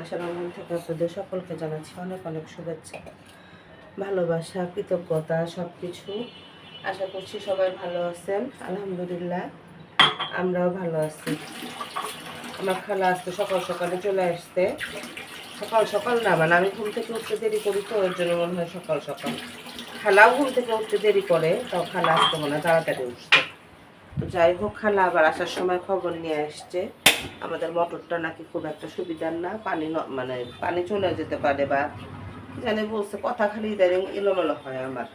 আশার মন থেকে আপনাদের সকলকে জানাচ্ছি অনেক অনেক শুভেচ্ছা। ভালোবাসা, কৃতজ্ঞতা সব কিছু আশা করছি সবাই ভালো আছেন। আলহামদুলিল্লাহ, আমরাও ভালো আছি। আমার খালা আসতে সকাল সকালে চলে আসতে সকাল সকাল না মানে আমি ঘুম থেকে উঠতে দেরি করি তো, ওর জন্য মনে হয় সকাল সকাল। খালাও ঘুম থেকে উঠতে দেরি করে, তাও খালা আসতে মনে হয় তাড়াতাড়ি উঠতে যাই হোক, খালা আবার আসার সময় খবর নিয়ে আসছে। আমাদের মোটরটা নাকি খুব একটা সুবিধার না, পানি মানে পানি চলে যেতে পারে বা জানি বলছে, কথা খালি ইদানিং এলোমেলো হয় আমার।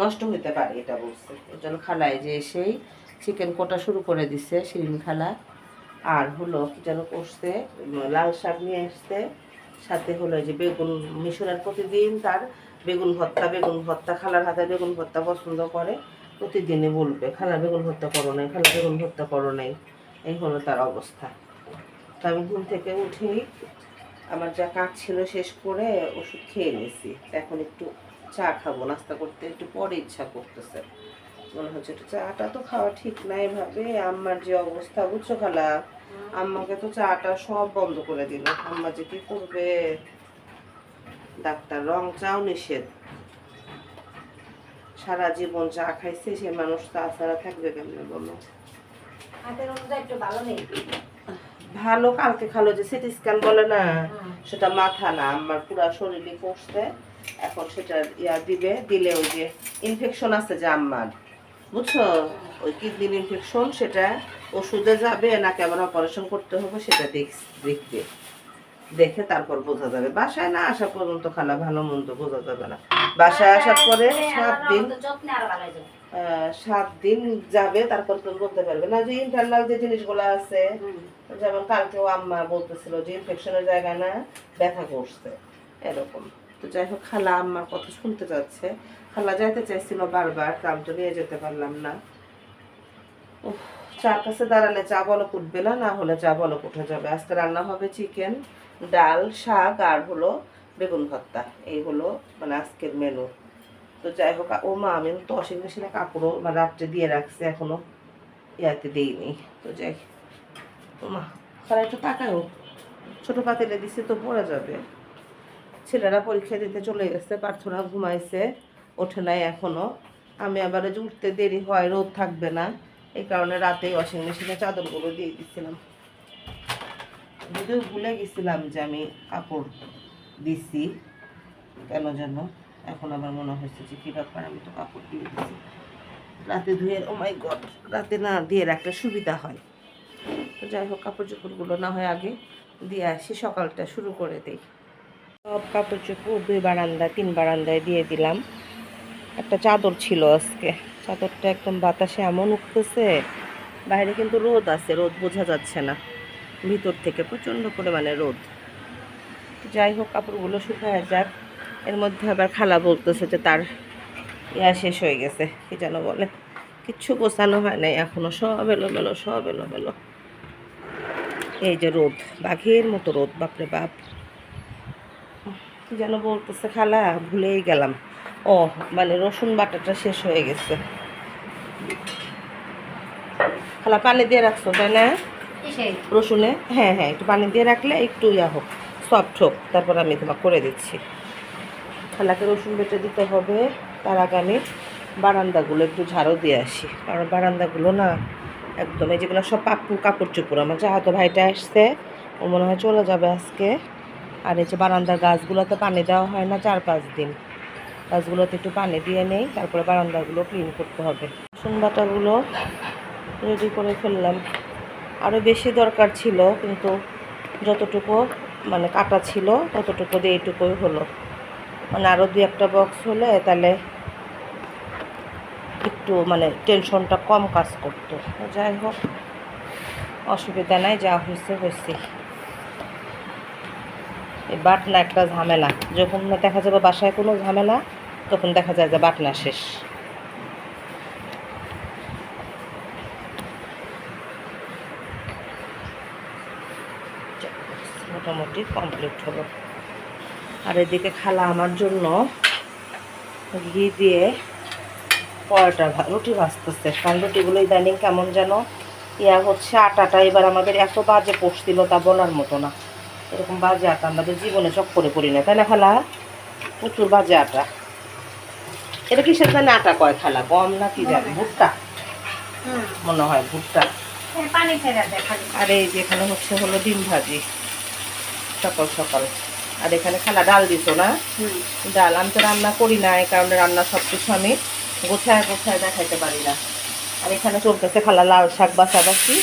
নষ্ট হইতে পারে এটা বলছে। ওর জন্য খালায় যে এসেই চিকেন কোটা শুরু করে দিছে, শিরিন খালা। আর হলো কি যেন করছে লাল শাক নিয়ে আসতে সাথে হলো যে বেগুন মিশনের প্রতিদিন তার বেগুন ভর্তা বেগুন ভর্তা, খালার হাতে বেগুন ভর্তা পছন্দ করে। প্রতিদিনই বলবে, খালা, বেগুন ভর্তা করো নাই, খালা, বেগুন ভর্তা করো নাই। এই হলো তার অবস্থা। তো আমি ঘুম থেকে উঠেই আমার যা কাজ ছিল শেষ করে ওষুধ খেয়ে নিয়েছি এখন একটু চা খাব, নাস্তা করতে একটু পরে ইচ্ছা করতেছে। মনে হচ্ছে একটু চাটা তো খাওয়া ঠিক না এভাবে আম্মার যে অবস্থা, বুঝছ খালা? আম্মাকে তো চাটা সব বন্ধ করে দিল। আম্মা যে কি করবে? ডাক্তার, রং চাও নিষেধ। সারা জীবন চা খাইছে, সে মানুষ চা ছাড়া থাকবে কেমনে বলো? ভালো কালকে খালো যে সিটি স্ক্যান বলে না সেটা মাথা না আমার পুরো শরীরে পড়ছে এখন সেটা ইয়া দিবে দিলে ওই যে ইনফেকশন আছে যে আম্মার। বুঝছ? ওই কিডনির ইনফেকশন সেটা ওষুধে যাবে না কেমন অপারেশন করতে হবে সেটা দেখ- দেখবে। দেখে তারপর বোঝা যাবে। বাসায় না আসা পর্যন্ত খালা ভালো মন্দ বোঝা যাবে না। বাসায় আসার পরে সাত দিন সাত দিন যাবে তারপর তুমি বলতে পারবে। না যে ইন্টারনাল যে জিনিসগুলো আছে যেমন কালকেও আম্মা বলতেছিল যে ইনফেকশনের জায়গা না ব্যথা করছে এরকম। তো যাই হোক খালা আম্মার কথা শুনতে যাচ্ছে। খালা যাইতে চাইছিল বারবার তো আমি তো নিয়ে যেতে পারলাম না। উফ, চার কাছে দাঁড়ালে চা বলক উঠবে না না হলে চা বলক উঠে যাবে। আজকে রান্না হবে চিকেন ডাল শাক আর হলো বেগুন ভর্তা। এই হলো মানে আজকের মেনু তো যাই হোক, ও মা, আমি তো ওয়াশিং মেশিনে কাপড়ও মানে রাত্রে দিয়ে রাখছে, এখনও ইয়াতে দিইনি। তো যাই, ও মা, তারা একটু তাকায়ও। ছোটো পাতিলে দিছে তো পড়ে যাবে। ছেলেরা পরীক্ষা দিতে চলে গেছে, প্রার্থনা ঘুমাইছে, ওঠে নাই এখনও। আমি আবার যে উঠতে দেরি হয়, রোদ থাকবে না। এই কারণে রাতেই ওয়াশিং মেশিনে চাদরগুলো দিয়ে দিচ্ছিলাম যদিও ভুলে গেছিলাম যে আমি কাপড় দিছি, কেন যেন। এখন আমার মনে হয়েছে যে কী ব্যাপার, আমি তো কাপড় দিয়ে দিছি রাতে ধুয়ে ও মাই গড রাতে না দিয়ে রাখলে সুবিধা হয়। তো যাই হোক, কাপড় চোপড়গুলো না হয় আগে দিয়ে আসি, সকালটা শুরু করে দিই। সব কাপড় চোপড় দুই বারান্দায় তিন বারান্দায় দিয়ে দিলাম। একটা চাদর ছিল আজকে। চাদরটা একদম বাতাসে এমন উঠতেছে, বাইরে কিন্তু রোদ আছে, রোদ বোঝা যাচ্ছে না। ভিতর থেকে প্রচণ্ড পরিমাণে রোদ। যাই হোক, কাপড়গুলো শুকায় যাক। এর মধ্যে আবার খালা বলতেছে যে তার ইয়া শেষ হয়ে গেছে কি যেন বলে। কিচ্ছু গোছানো হয় নাই এখনও সব এলোমেলো সব এলোমেলো। এই যে রোদ বাঘের মতো রোদ বাপরে বাপ। কি যেন বলতেছে খালা ভুলেই গেলাম। ও মানে রসুন বাটাটা শেষ হয়ে গেছে। খালা পানি দিয়ে রাখছো তাই না? রসুনে? হ্যাঁ হ্যাঁ একটু পানি দিয়ে রাখলে একটু ইয়া হোক সফট হোক। তারপর আমি তোমাকে করে দিচ্ছি। খালাকে রসুন বেটে দিতে হবে। তার আগে আমি বারান্দাগুলো একটু ঝাড়ও দিয়ে আসি। কারণ বারান্দাগুলো না একদম এই যেগুলো সব পাপ্পু কাপড় চোপড়, আমার যাহাতো ভাইটা আসছে, ও মনে হয় চলে যাবে আজকে। আর এই যে বারান্দার গাছগুলোতে পানি দেওয়া হয় না চার পাঁচ দিন। গাছগুলোতে একটু পানি দিয়ে নেই, তারপরে বারান্দাগুলো ক্লিন করতে হবে। রসুন বাটাগুলো রেডি করে ফেললাম। আরও বেশি দরকার ছিল, কিন্তু যতটুকু মানে কাটা ছিল, ততটুকু দিয়ে এইটুকুই হলো। মানে আরও দু একটা বক্স হলে তাহলে একটু মানে টেনশনটা কম কাজ করতো। যাই হোক, অসুবিধা নাই, যা হয়েছে হয়েছে। এই বাটনা একটা ঝামেলা। যখন না দেখা যাবে বাসায় কোনো ঝামেলা, তখন দেখা যায় যে বাটনা শেষ। মোটামুটি কমপ্লিট হলো। আর এদিকে খালা আমার জন্য ঘি দিয়ে পরোটা ভা- রুটি ভাজতেছে। কারণ রুটিগুলো ইদানিং কেমন যেন ইয়া হচ্ছে আটাটা এবার আমাদের এত বাজে পড়ছিল তা বলার মতো না। এরকম বাজে আটা আমাদের জীবনে চক করে পড়ি না তাই না খালা? প্রচুর বাজে আটা। এটা কিসের জানে আটা কয় খালা? গম না কি জানে? ভুট্টা? মনে হয় ভুট্টা। খালি। আর এই যে এখানে হচ্ছে হলো ডিম ভাজি। সকাল সকাল। আর এখানে খালা ডাল দিছো না? ডাল আমি তো রান্না করি না এই কারণে রান্না সব কিছু আমি গোছায় গোছায় দেখাইতে পারি না। আর এখানে চলতেছে খালা লাল শাক বাছাবাছি।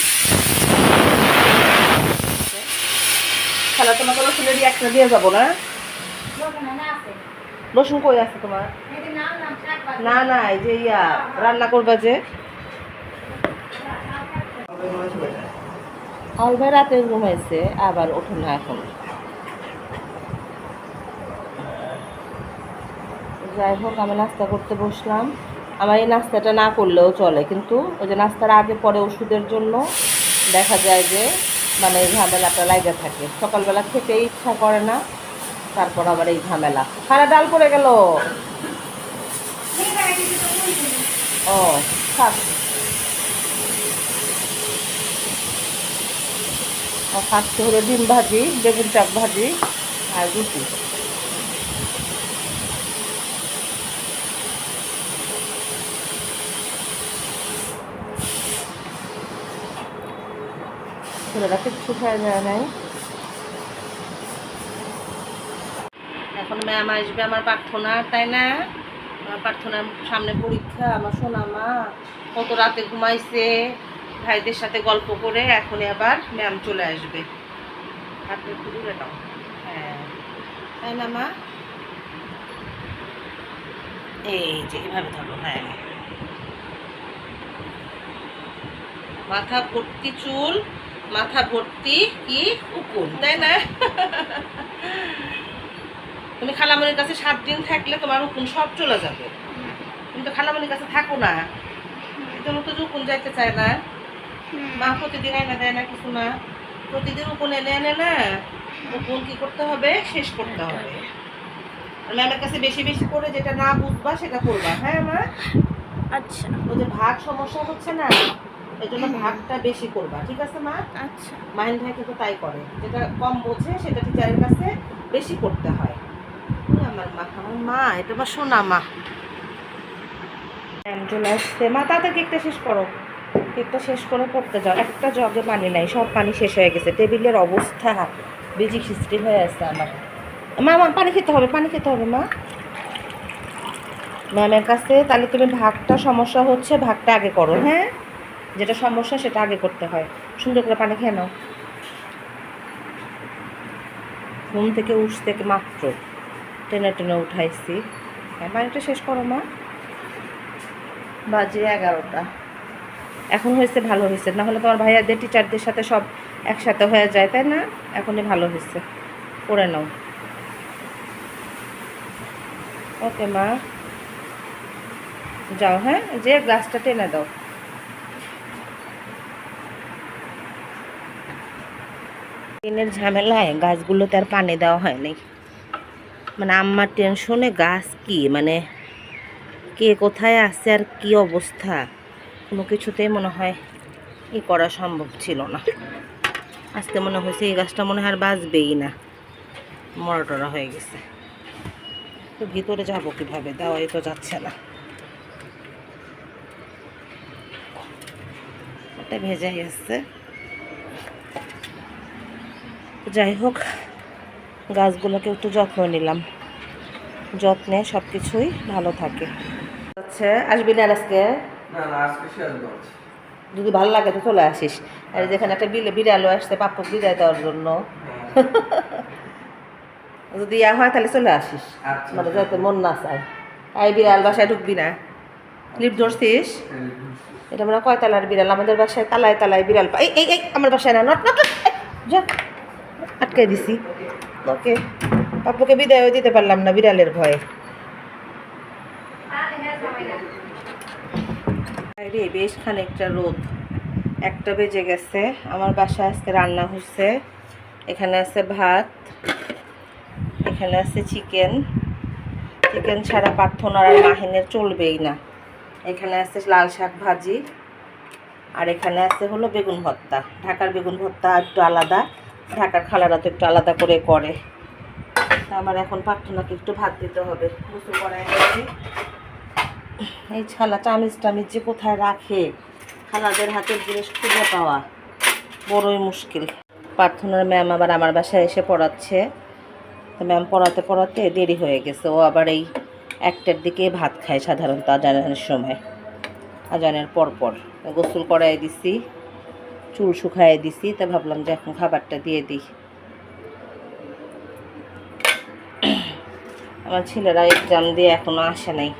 খালা তোমাকে রসুনের একটা দিয়ে যাব না? রসুন কই আছে তোমার। না না এই যে ইয়া রান্না করবা যে। অলভাই রাতে ঘুমাইছে আবার ওঠে না এখন। যাই হোক, আমি নাস্তা করতে বসলাম। আমার এই নাস্তাটা না করলেও চলে, কিন্তু ওই যে নাস্তার আগে পরে ওষুধের জন্য দেখা যায় যে মানে এই ঝামেলাটা লাগে থাকে। সকালবেলা খেতে ইচ্ছা করে না, তারপর আবার এই ঝামেলা। খারা ডাল পড়ে গেল। ও থাক খাচ্ছে হলো ডিম ভাজি, বেগুন চাক ভাজি আর রুটি। ছেলেরা কিচ্ছু খাওয়া যায় নাই। এখন ম্যাম আসবে আমার প্রার্থনা, তাই না? আমার প্রার্থনার সামনে পরীক্ষা, আমার সোনা মা কত রাতে ঘুমাইছে? ভাইদের সাথে গল্প করে এখন আবার ম্যাম চলে আসবে। আপনি একটু দূরে হ্যাঁ। তাই না মা এই যে, এভাবে ধরো হ্যাঁ। মাথা ভর্তি চুল মাথা ভর্তি কি উকুন তাই না? তুমি খালামণির কাছে সাত দিন থাকলে তোমার উকুন সব চলে যাবে। তুমি তো খালামণির কাছে থাকো না। এজন্য তো উকুন যাইতে চায় না। মা প্রতিদিন এনে দেয় না কিছু না প্রতিদিন উকুন এনে এনে না উকুন কি করতে হবে? শেষ করতে হবে। ম্যামের কাছে বেশি বেশি করে যেটা না বুঝবা সেটা করবা হ্যাঁ মা? আচ্ছা। যে ভাগ সমস্যা হচ্ছে না? এই জন্য ভাগটা বেশি করবা ঠিক আছে মা? আচ্ছা। মাইন্ড ভাই কিন্তু তাই করে যেটা কম বোঝে সেটা টিচারের কাছে বেশি করতে হয়। আমার মা আমার মা এটা আমার শোনা মা। চলে আসছে। মা তাতে কেকটা শেষ করো। কেকটা শেষ করে পড়তে যাও। একটা জগে পানি নাই সব পানি শেষ হয়ে গেছে। টেবিলের অবস্থা বেজি খিস্ত্রি হয়ে আছে আমার। মা মা পানি খেতে হবে পানি খেতে হবে মা। ম্যামের কাছে তাহলে তুমি ভাগটা সমস্যা হচ্ছে ভাগটা আগে করো হ্যাঁ? যেটা সমস্যা সেটা আগে করতে হয়। সুন্দর করে পানি খেয়ে নাও। ঘুম থেকে উঠতে থেকে মাত্র টেনে টেনে উঠাইছি। হ্যাঁ পানিটা শেষ করো মা। বাজে এগারোটা। এখন হয়েছে, ভালো হয়েছে। না হলে তোমার ভাইয়াদের টিচারদের সাথে সব একসাথে হয়ে যায়, তাই না? এখনই ভালো হয়েছে। করে নাও। ওকে মা। যাও হ্যাঁ? যে গ্লাসটা টেনে দাও। ট্রেনের ঝামেলায় গাছগুলোতে আর পানি দেওয়া হয়নি মানে আম্মার টেনশনে, গাছ কি? মানে কে কোথায় আছে আর কি অবস্থা? কোনো কিছুতেই মনে হয় ই করা সম্ভব ছিল না। আজকে মনে হয়েছে এই গাছটা মনে হয় আর বাঁচবেই না। মরা টরা হয়ে গেছে। তো ভিতরে যাব কীভাবে? দেওয়াই তো যাচ্ছে না। ওটা ভেজাই আসছে যাই হোক গাছগুলোকে একটু যত্ন নিলাম। যত্নে সব কিছুই ভালো থাকে। আচ্ছা আসবি না আজকে? যদি ভালো লাগে তো চলে আসিস। আর যেখানে একটা বিলে বিড়ালও আসছে পাপ্পু বিদায় দেওয়ার জন্য। যদি ইয়া হয় তাহলে চলে আসিস। আচ্ছা। মানে যাতে মন না চায়। এই বিড়াল বাসায় ঢুকবি না। ক্লিপ ধরছিস? এটা মানে কয় তালার বিড়াল। আমাদের বাসায় তালায় তালায় বিড়াল এই এই আমার বাসায় না নট নট নট, যা। আটকে দিছি। ওকে পাপ্পুকে বিদায়ও দিতে পারলাম না বিড়ালের ভয়ে। বেশ খানিকটা রোদ। একটা বেজে গেছে। আমার বাসায় আজকে রান্না হচ্ছে। এখানে আছে ভাত, এখানে আছে চিকেন। চিকেন ছাড়া প্রার্থনার আর মাহিনের চলবেই না। এখানে আছে লাল শাক ভাজি। আর এখানে আছে হলো বেগুন ভর্তা। ঢাকার বেগুন ভর্তা একটু আলাদা। ঢাকার খালারা তো একটু আলাদা করে করে। আমার এখন প্রার্থনাকে একটু ভাত দিতে হবে। করায় এই ছালা চামিচ টামিচ যে কোথায় রাখে? খালাদের হাতের জিনিস খুঁজে পাওয়া বড়ই মুশকিল। প্রার্থনার ম্যাম আবার আমার বাসায় এসে পড়াচ্ছে। তো ম্যাম পড়াতে পড়াতে দেরি হয়ে গেছে। ও আবার এই একটার দিকে ভাত খায় সাধারণত আজানের সময়। আজানের পর পর গোসল করাই দিছি। চুল শুকায় দিছি, তা ভাবলাম যে এখন খাবারটা দিয়ে দিই। আমার ছেলেরা এক্সাম দিয়ে এখনও আসে নাই।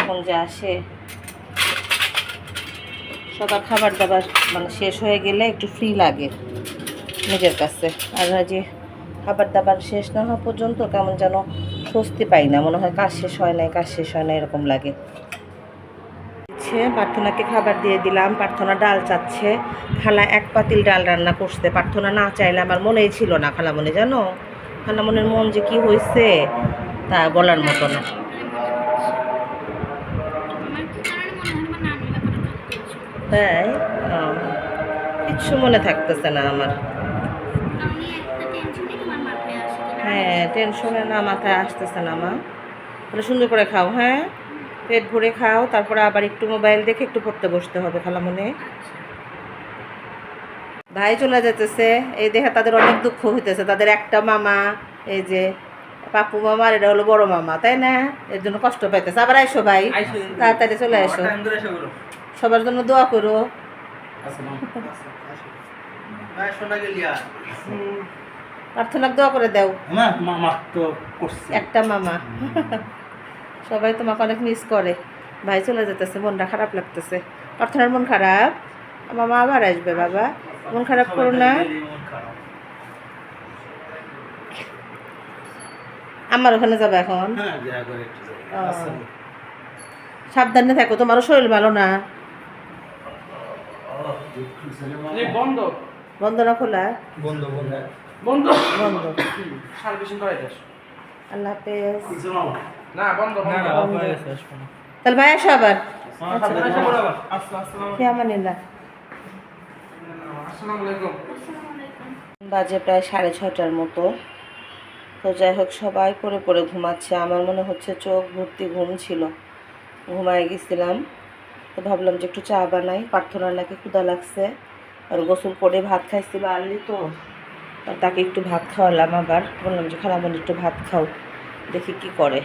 এখন যে আসে, সবার খাবার দাবার মানে শেষ হয়ে গেলে একটু ফ্রি লাগে নিজের কাছে। আর যে খাবার দাবার শেষ না হওয়া পর্যন্ত কেমন যেন স্বস্তি পাই না, মনে হয় কাজ শেষ হয় নাই, কাজ শেষ হয় না এরকম লাগে। হচ্ছে প্রার্থনাকে খাবার দিয়ে দিলাম, প্রার্থনা ডাল চাচ্ছে, খালা এক পাতিল ডাল রান্না করতে প্রার্থনা না চাইলে আমার মনেই ছিল না, খালা মনে জানো? খালা মনের মন যে কি হয়েছে তা বলার মতো না। তাই কিচ্ছু মনে থাকতেছে না আমার। হ্যাঁ টেনশনে না মাথায় আসতেছে না মা। সুন্দর করে খাও হ্যাঁ? পেট ভরে খাও তারপরে আবার একটু মোবাইল দেখে একটু পড়তে বসতে হবে খালামনে ভাই চলে যেতেছে এই দেখে তাদের অনেক দুঃখ হইতেছে। তাদের একটা মামা এই যে পাপু মামা এটা হলো বড় মামা তাই না? এর জন্য কষ্ট পাইতেছে। আবার আইসো ভাই তাড়াতাড়ি চলে আসো সবার জন্য দোয়া করো। প্রার্থনা দোয়া করে দাও। না মামা তো করছে। একটা মামা। সবাই তোমাকে অনেক মিস করে। ভাই চলে যেতেছে মনটা খারাপ লাগতেছে। প্রার্থনার মন খারাপ? মামা আবার আসবে বাবা। মন খারাপ করো না। আমার ওখানে যাবে এখন? হ্যাঁ। সাবধানে থাকো তোমারও শরীর ভালো না। বন্ধ। বন্ধ না খোলা? বন্ধ বন্ধ। বন্ধ। বন্ধ। আল্লাহ হাফেজ। না বন্ধ বন্ধ। বন্ধ। তাহলে ভাই আসো আবার। আচ্ছা। বাজে প্রায় সাড়ে ছটার মতো। তো যাই হোক সবাই পড়ে পড়ে ঘুমাচ্ছে। আমার মনে হচ্ছে চোখ ভর্তি ঘুম ছিল। ঘুমায় গেছিলাম। তো ভাবলাম যে একটু চা বানাই। প্রার্থনার নাকি ক্ষুদা লাগছে। আর গোসল করে ভাত খাইছিল আনলি তো। আর তাকে একটু ভাত খাওয়ালাম আবার। বললাম যে খালামণি একটু ভাত খাও। দেখি কি করে।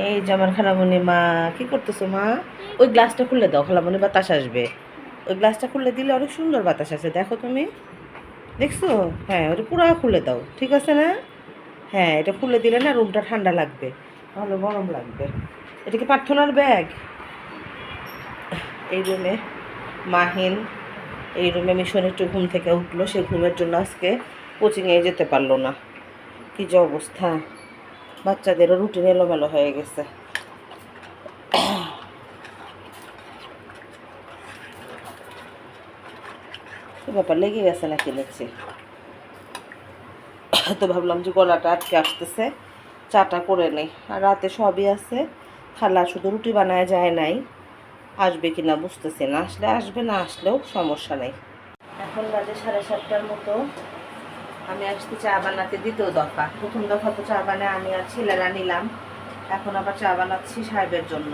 এই যে আমার খালামণি মা, কি করতেছো, মা? ওই গ্লাসটা খুলে দাও খালামণি বাতাস আসবে। ওই গ্লাসটা খুলে দিলে অনেক সুন্দর বাতাস আসে, দেখো তুমি। দেখছ? হ্যাঁ ওটা পুরো খুলে দাও, ঠিক আছে না? হ্যাঁ এটা খুলে দিলে না রুমটা ঠান্ডা লাগবে ভালো গরম লাগবে। এটা কি প্রার্থনার ব্যাগ? এই রুমে মাহিন, এই রুমে মিশন একটু ঘুম থেকে উঠল, সে ঘুমের জন্য আজকে কোচিংয়ে যেতে পারল না। কী যে অবস্থা। বাচ্চাদেরও রুটিন এলোমেলো হয়ে গেছে। ব্যাপার লেগে গেছে নাকি দেখছি তো ভাবলাম যে গলাটা আটকে আসতেছে, চাটা করে নেই। আর রাতে সবই আছে, খালা শুধু রুটি বানায় যায় নাই। আসবে কি না বুঝতেছি না, আসলে আসবে না, আসলেও সমস্যা নেই। এখন বাজে সাড়ে সাতটার মতো। আমি আসতে চা বানাতে, দ্বিতীয় দফা। প্রথম দফা তো চা বানায়, আমি আর ছেলেরা নিলাম। এখন আবার চা বানাচ্ছি সাহেবের জন্য।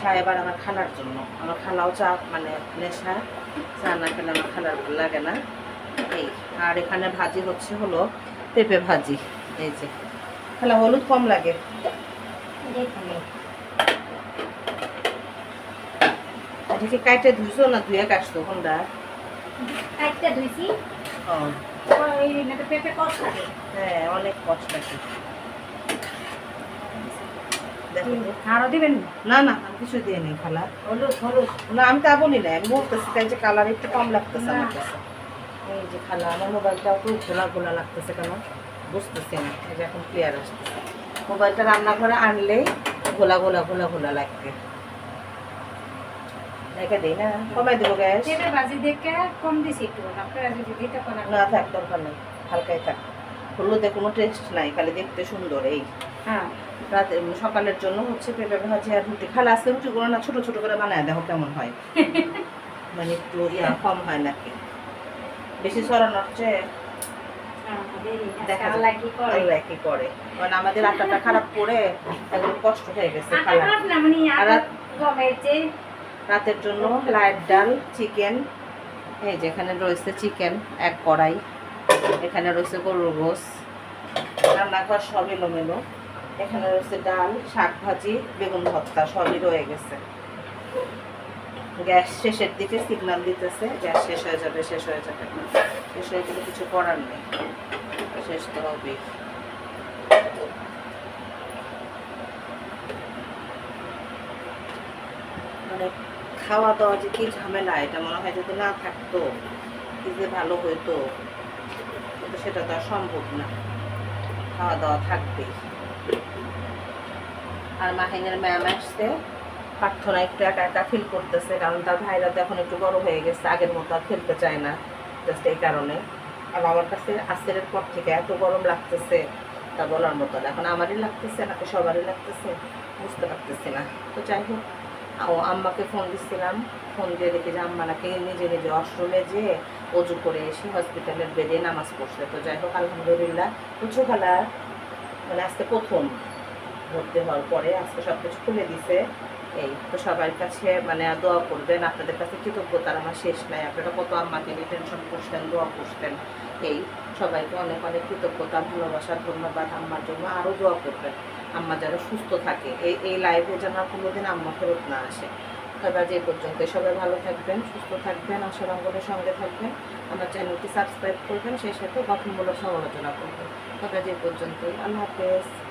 সাহেব আর আমার খালার জন্য। আমার খালাও চা মানে নেশা। চা না খেলে আমার খালার ভালো লাগে না। এই, আর এখানে ভাজি হচ্ছে হলো পেঁপে ভাজি। এই যে। খালা, হলুদ কম লাগে। এটাকে কাইটে ধুইছো না ধুয়ে কাটছো কোনটা? কাটতে ধুইছি। হ্যাঁ অনেক কষ্ট দেখো আরও দিবেন না না আমি কিছু খালা হলুদ হলুদ না আমি না তাই যে কালার একটু কম লাগতেছে আমার কাছে এই যে খালা মোবাইলটাও একটু ঘোলা ঘোলা লাগতেছে কেন? বুঝতেছি না। এখন ক্লিয়ার মোবাইলটা রান্নাঘরে আনলেই ঘোলা ঘোলা ঘোলা ঘোলা লাগবে। রেখে দিই না। কমাই দেবো গ্যাস? পেঁপে ভাজি দেখে কম দিছি একটু। আপনারা যদি দিতে পারেন না থাক দরকার নেই। হালকাই থাক। হলুদে কোনো টেস্ট নাই খালি দেখতে সুন্দর এই। হ্যাঁ। রাতে সকালের জন্য হচ্ছে পেঁপে ভাজি আর রুটি। খালা আজকে রুটিগুলো না ছোটো ছোটো করে বানায় দেখো কেমন হয়। মানে একটু ইয়া কম হয় নাকি? বেশি ছড়ানোর চেয়ে কি করে? করে? কারণ আমাদের আটাটা খারাপ করে একদম কষ্ট হয়ে গেছে আর রাতের জন্য লাইট ডাল, চিকেন, এই যে এখানে রয়েছে চিকেন, এক কড়াই, এখানে রয়েছে গরুর গোস রান্নাঘর সব এলোমেলো, এখানে রয়েছে ডাল, শাক ভাজি, বেগুন ভর্তা সবই রয়ে গেছে। গ্যাস শেষের দিকে সিগন্যাল দিতেছে, গ্যাস শেষ হয়ে যাবে, শেষ হয়ে যাবে। শেষ হয়ে গেলে কিছু করার নেই। শেষ তো হবেই মানে খাওয়া দাওয়া যে কি ঝামেলা, এটা মনে হয় যদি না থাকতো, কি যে ভালো হইতো? কিন্তু সেটা তো আর সম্ভব না। খাওয়া দাওয়া থাকবেই। আর মাহিনের ম্যাম আসছে। প্রার্থনা একটু একা একা ফিল করতেছে, কারণ তার ভাইরা তো এখন একটু বড় হয়ে গেছে, আগের মতো আর খেলতে চায় না জাস্ট এই কারণে। আর আমার কাছে আসরের পর থেকে এত গরম লাগতেছে, তা বলার মতো এখন আমারই লাগতেছে, নাকি সবারই লাগতেছে? বুঝতে পারতেছি না। তো যাই হোক। ও আম্মাকে ফোন দিচ্ছিলাম ফোন দিয়ে দেখি যে আম্মা নাকি নিজে নিজে ওয়াশরুমে যেয়ে অজু করে এসে হসপিটালের বেডে নামাজ পড়ছে। তো যাই হোক, আলহামদুলিল্লাহ উঁচু খেলা মানে আজকে প্রথম ভর্তি হওয়ার পরে আজকে সব কিছু খুলে দিছে। এই তো সবার কাছে মানে দোয়া করবেন, আপনাদের কাছে কৃতজ্ঞতার আমার শেষ নাই। আপনারা কত আম্মাকে নিয়ে টেনশন করতেন, দোয়া করছেন এই সবাইকে অনেক অনেক কৃতজ্ঞতা, ভালোবাসা, ধন্যবাদ, আম্মার জন্য আরও দোয়া করবেন। আম্মা যেন সুস্থ থাকে। এই এই লাইফে যেন কোনোদিন আম্মা ফেরত না আসে। তবে যে পর্যন্ত। সবাই ভালো থাকবেন, সুস্থ থাকবেন, আশা আশারঙ্গনের সঙ্গে থাকবেন। আমার চ্যানেলটি সাবস্ক্রাইব করবেন, সেই সাথে গঠনমূলক সমালোচনা করবেন। তবে যে পর্যন্তই। আল্লাহ হাফেজ।